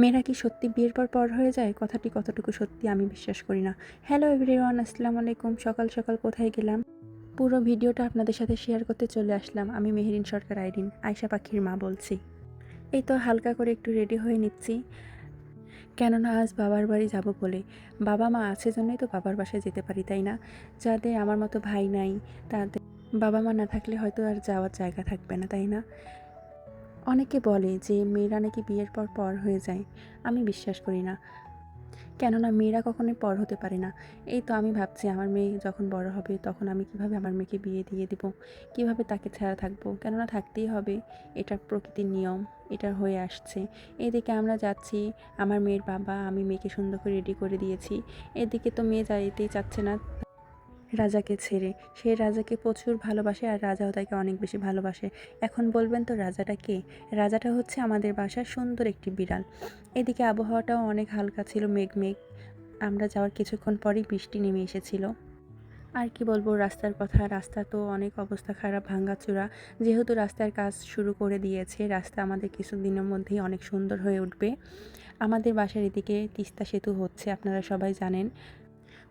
মেয়েরা কি সত্যি বিয়ের পর পর হয়ে যায়? কথাটি কতটুকু সত্যি আমি বিশ্বাস করি না। হ্যালো এভরিওয়ান আসসালামু আলাইকুম। সকাল সকাল কোথায় গেলাম? পুরো ভিডিওটা আপনাদের সাথে শেয়ার করতে চলে আসলাম। আমি মেহেরিন সরকার আইরিন, আয়শা পাখির মা বলছি। এই তো হালকা করে একটু রেডি হয়ে নিচ্ছি। কেননা আজ বাবার বাড়ি যাব বলে। বাবা মা আছে জন্যই তো বাবার বাসায় যেতে পারি, তাই না? যাদের আমার মতো ভাই নাই, তাদের বাবা মা না থাকলে হয়তো আর যাওয়ার জায়গা থাকবে না, তাই না? অনেকে বলে যে মেয়েরা নাকি বিয়ের পর পর হয়ে যায়। আমি বিশ্বাস করি না। কেননা মেয়েরা কখনোই পর হতে পারে না। এই তো আমি ভাবছি আমার মেয়ে যখন বড় হবে তখন আমি কীভাবে আমার মেয়েকে বিয়ে দিয়ে দিব? কীভাবে তাকে ছাড়া থাকব? কেননা থাকতেই হবে। এটা প্রকৃতির নিয়ম। এটা হয়ে আসছে। এদিকে আমরা যাচ্ছি, আমার মেয়ের বাবা, আমি মেয়েকে সুন্দর করে রেডি করে দিয়েছি। এদিকে তো মেয়ে যাইতেই চাচ্ছে না। রাজাকে ছেড়ে। সে রাজাকে প্রচুর ভালোবাসে আর রাজাও তাকে অনেক বেশি ভালোবাসে। এখন বলবেন তো রাজাটা কে? রাজাটা হচ্ছে আমাদের বাসার সুন্দর একটি বিড়াল। এদিকে আবহাওয়াটাও অনেক হালকা ছিল, মেঘ মেঘ। আমরা যাওয়ার কিছুক্ষণ পরেই বৃষ্টি নেমে এসেছিল। আর কি বলব, রাস্তার কথা, রাস্তা তো অনেক অবস্থা খারাপ ভাঙ্গাচোরা যেহেতু রাস্তার কাজ শুরু করে দিয়েছে, রাস্তা আমাদের কিছুদিনের মধ্যেই অনেক সুন্দর হয়ে উঠবে। আমাদের বাসার এদিকে তিস্তা সেতু হচ্ছে, আপনারা সবাই জানেন।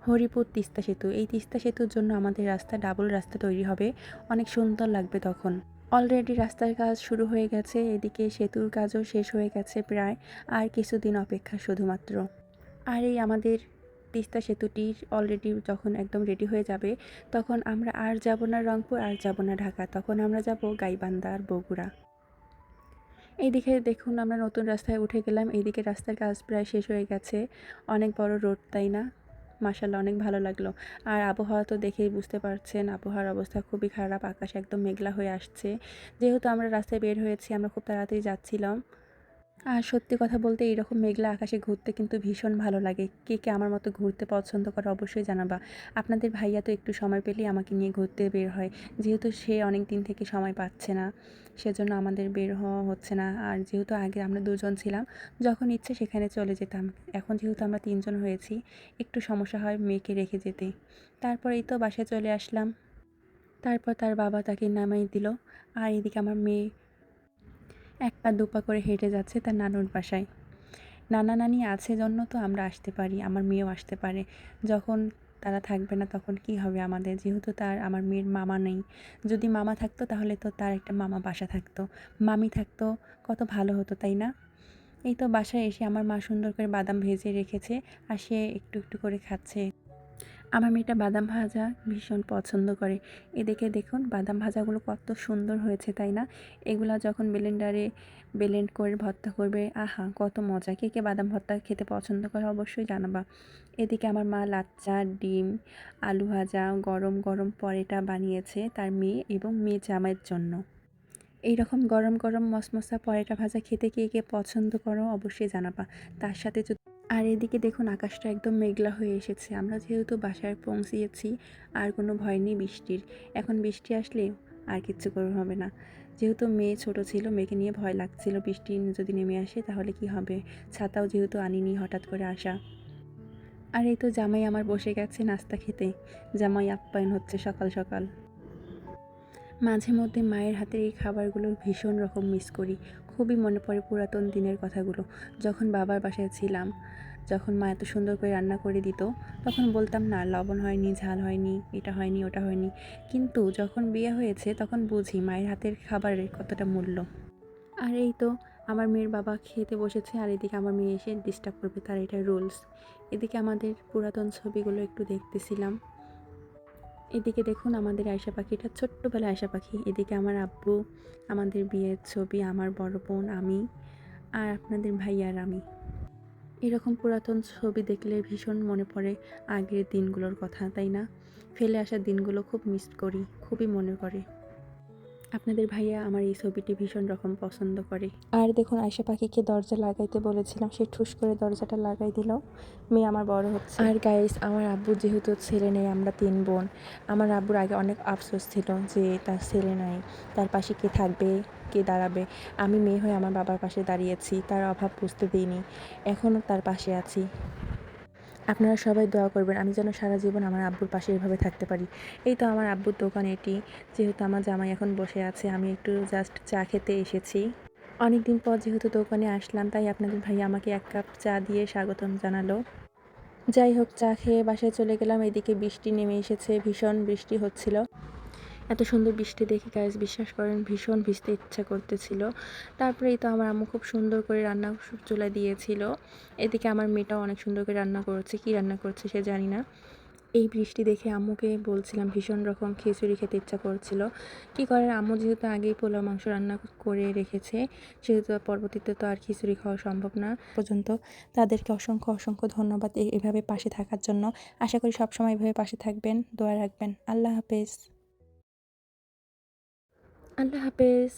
হরিপুর তিস্তা সেতু। এই তিস্তা সেতুর জন্য আমাদের রাস্তা ডাবল রাস্তা তৈরি হবে। অনেক সুন্দর লাগবে তখন। অলরেডি রাস্তার কাজ শুরু হয়ে গেছে, এদিকে সেতুর কাজও শেষ হয়ে গেছে প্রায় আর কিছুদিন অপেক্ষা শুধুমাত্র। আর এই আমাদের তিস্তা সেতুটি অলরেডি যখন একদম রেডি হয়ে যাবে, তখন আমরা আর যাব না রংপুর, আর যাব না ঢাকা। তখন আমরা যাব গাইবান্ধা আর বগুড়া। এইদিকে দেখুন আমরা নতুন রাস্তায় উঠে গেলাম। এইদিকে রাস্তার কাজ প্রায় শেষ হয়ে গেছে। অনেক বড় রোড তাই না? মাসাল্লাহ অনেক ভালো লাগল। আর আবহাওয়া তো দেখেই বুঝতে পারছেন, আবহাওয়ার অবস্থা খুবই খারাপ, আকাশ একদম মেঘলা হয়ে আসছে। যেহেতু আমরা রাস্তায় বের হয়েছি, আমরা খুব তাড়াতাড়ি যাচ্ছিলাম। আর সত্যি কথা বলতে এইরকম মেঘলা আকাশে ঘুরতে কিন্তু ভীষণ ভালো লাগে। কে কে আমার মতো ঘুরতে পছন্দ করে অবশ্যই জানাবা। আপনাদের ভাইয়া তো একটু সময় পেলেই আমাকে নিয়ে ঘুরতে বের হয়। যেহেতু সে অনেক দিন থেকে সময় পাচ্ছে না, সেজন্য আমাদের বের হওয়া হচ্ছে না। আর যেহেতু আগে আমরা দুজন ছিলাম, যখন ইচ্ছে সেখানে চলে যেতাম। এখন যেহেতু আমরা তিনজন হয়েছি, একটু সমস্যা হয় মেয়েকে রেখে যেতে। তারপর এই তো বাসায় চলে আসলাম। তারপর তার বাবা তাকে নামাই দিল। আর এদিকে আমার মেয়ে এক পা দুপা করে হেঁটে যাচ্ছে তার নানুর বাসায়। নানা নানি আছে জন্য তো আমরা আসতে পারি, আমার মেয়েও আসতে পারে। যখন তারা থাকবে না তখন কি হবে আমাদের? যেহেতু তার, আমার মেয়ের মামা নেই। যদি মামা থাকতো তাহলে তো তার একটা মামা বাসা থাকতো। মামি থাকতো, কত ভালো হতো, তাই না? এই তো বাসায় এসে আমার মা সুন্দর করে বাদাম ভেজে রেখেছে আর সে একটু একটু করে খাচ্ছে। আমার মেয়েটা বাদাম ভাজা ভীষণ পছন্দ করে। এদিকে দেখুন, বাদাম ভাজাগুলো কত সুন্দর হয়েছে, তাই না? এগুলা যখন ব্লেন্ডারে ব্লেন্ড করে ভর্তা করবে, আহা, কত মজা। কে কে বাদাম ভর্তা খেতে পছন্দ করে অবশ্যই জানাবা। এদিকে আমার মা লাচ্চা, ডিম, আলু ভাজা, গরম গরম পরেটা বানিয়েছে তার মেয়ে এবং মেয়ে জামাইয়ের জন্য। এই রকম গরম গরম মশমশা পরেটা ভাজা খেতে কে কে পছন্দ করো অবশ্যই জানাবা। তার সাথে যদি আর এদিকে দেখুন আকাশটা একদম মেঘলা হয়ে এসেছে। আমরা যেহেতু বাসায় পৌঁছিয়েছি, আর কোনো ভয় নেই বৃষ্টির। এখন বৃষ্টি আসলে আর কিচ্ছু করে হবে না। যেহেতু মেয়ে ছোট ছিল, মেয়েকে নিয়ে ভয় লাগছিল বৃষ্টি যদি নেমে আসে তাহলে কি হবে? ছাতাও যেহেতু আনিনি হঠাৎ করে আসা। আর এই তো জামাই আমার বসে গেছে নাস্তা খেতে। জামাই আপ্যায়ন হচ্ছে সকাল সকাল। মাঝে মধ্যে মায়ের হাতের এই খাবারগুলো ভীষণ রকম মিস করি। খুবই মনে পড়ে পুরাতন দিনের কথাগুলো। যখন বাবার বাসায় ছিলাম, যখন মা এত সুন্দর করে রান্না করে দিত, তখন বলতাম, না, লবণ হয়নি, ঝাল হয়নি, এটা হয়নি, ওটা হয়নি। কিন্তু যখন বিয়ে হয়েছে, তখন বুঝি মায়ের হাতের খাবারের কতটা মূল্য। আর এই তো, আমার মেয়ের বাবা খেতে বসেছে, আর এদিকে আমার মেয়ে এসে ডিস্টার্ব করবে, তার এটা রুলস এদিকে আমাদের পুরাতন ছবিগুলো একটু দেখতেছিলাম। এদিকে দেখুন আমাদের আয়সা পাখিটা ছোট্টবেলা আয়সা পাখি। এদিকে আমার আব্বু, আমাদের বিয়ের ছবি, আমার বড় বোন, আমি আর আপনাদের ভাই আর আমি। এরকম পুরাতন ছবি দেখলে ভীষণ মনে পড়ে আগের দিনগুলোর কথা, তাই না? ফেলে আসা দিনগুলো খুব মিস করি, খুবই মনে করে আপনাদের ভাইয়া আমার এই ছবিটি ভীষণ রকম পছন্দ করে। আর দেখুন আয়সা পাখিকে দরজা লাগাইতে বলেছিলাম সে ঠুস করে দরজাটা লাগাই দিল। মেয়ে আমার বড় হচ্ছে। আর গাইস আমার আব্বুর যেহেতু ছেলে নেই আমরা তিন বোন। আমার আব্বুর আগে অনেক আফসোস ছিল যে তার ছেলে নাই তার পাশে কে থাকবে কে দাঁড়াবে। আমি মেয়ে হয়ে আমার বাবার পাশে দাঁড়িয়েছি তার অভাব বুঝতে দিইনি এখনও তার পাশে আছি। আপনারা সবাই দোয়া করবেন, আমি যেন সারা জীবন আমার আব্বুর পাশে এভাবে থাকতে পারি। এই তো আমার আব্বুর দোকান এটি, যেহেতু আমার জামাই এখন বসে আছে, আমি একটু জাস্ট চা খেতে এসেছি। অনেক দিন পর যেহেতু দোকানে আসলাম, তাই আপনাদের ভাই আমাকে এক কাপ চা দিয়ে স্বাগতম জানালো। যাই হোক, চা খেয়ে বাসায় চলে গেলাম, এদিকে বৃষ্টি নেমে এসেছে, ভীষণ বৃষ্টি হচ্ছিল। এত সুন্দর বৃষ্টি দেখে গাইজ বিশ্বাস করেন, ভীষণ ভিজতে ইচ্ছা করতেছিল। তারপরেই তো আমার আম্মু খুব সুন্দর করে রান্না চুলা দিয়েছিল। এদিকে আমার মেয়েটাও অনেক সুন্দর করে রান্না করেছে, কি রান্না করছে সে জানি না। এই বৃষ্টি দেখে আম্মুকে বলছিলাম ভীষণ রকম খিচুড়ি খেতে ইচ্ছা করছিল। কী করার, আম্মু যেহেতু আগেই পোলাও মাংস রান্না করে রেখেছে, সেহেতু পরবর্তীতে তো আর খিচুড়ি খাওয়া সম্ভব না পর্যন্ত। তাদেরকে অসংখ্য অসংখ্য ধন্যবাদ এভাবে পাশে থাকার জন্য। আশা করি সবসময় এভাবে পাশে থাকবেন, দোয়া রাখবেন। আল্লাহ হাফেজ। আল্লাহ হাফেজ।